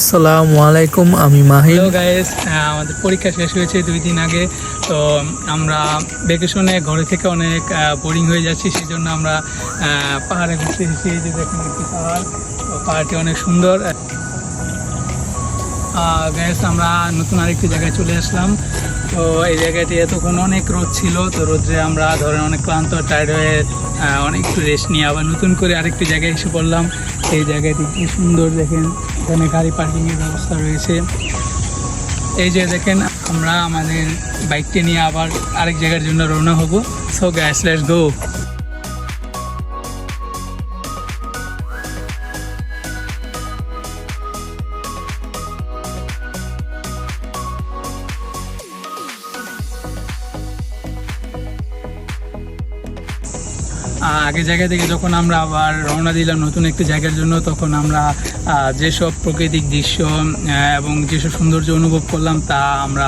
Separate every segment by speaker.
Speaker 1: আসসালামু আলাইকুম, আমি
Speaker 2: হ্যালো গাইস আমাদের পরীক্ষা শেষ হয়েছে দুই দিন আগে, তো আমরা ভ্যাকেশনে ঘরে থেকে অনেক বোরিং হয়ে যাচ্ছি সেই জন্য আমরা পাহাড়ে ঘুরতে এসেছি, এই যে দেখুন একটি পাহাড়। পাহাড়টি অনেক সুন্দর। গ্যাস আমরা নতুন আরেকটি জায়গায় চলে আসলাম। তো এই জায়গাটি এতক্ষণ অনেক রোদ ছিল, তো রোদ্রে আমরা ধরেন অনেক ক্লান্ত টায়ার্ড হয়ে অনেক একটু রেস্ট নিয়ে আবার নতুন করে আরেকটি জায়গায় এসে পড়লাম। এই জায়গাটি কি সুন্দর দেখেন। এখানে গাড়ি পার্কিংয়ের ব্যবস্থা রয়েছে। এই যে দেখেন, আমরা আমাদের বাইকটি নিয়ে আবার আরেক জায়গার জন্য রওনা হব। সো গ্যাস লেটস গো আগে জায়গা থেকে যখন আমরা আবার রওনা দিলাম নতুন একটি জায়গার জন্য, তখন আমরা যেসব প্রাকৃতিক দৃশ্য এবং যেসব সৌন্দর্য অনুভব করলাম, তা আমরা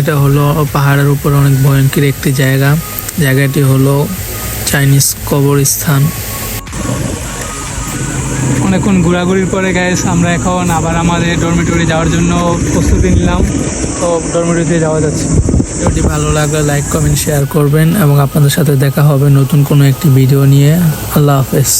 Speaker 1: এটা হলো পাহাড়ের উপর অনেক ভয়ঙ্কর একটি জায়গা। জায়গাটি হলো চাইনিজ কবরস্থান।
Speaker 2: অনেকক্ষণ ঘোরাঘুরির পরে গ্যাস আমরা এখন আবার আমাদের ডরমিটরি যাওয়ার জন্য প্রস্তুতি নিলাম। তো ডরমিটরিতে যাওয়া যাচ্ছে।
Speaker 1: ভিডিওটি ভালো লাগলে লাইক কমেন্ট শেয়ার করবেন এবং আপনাদের সাথে দেখা হবে নতুন কোনো একটি ভিডিও নিয়ে। আল্লাহ হাফেজ।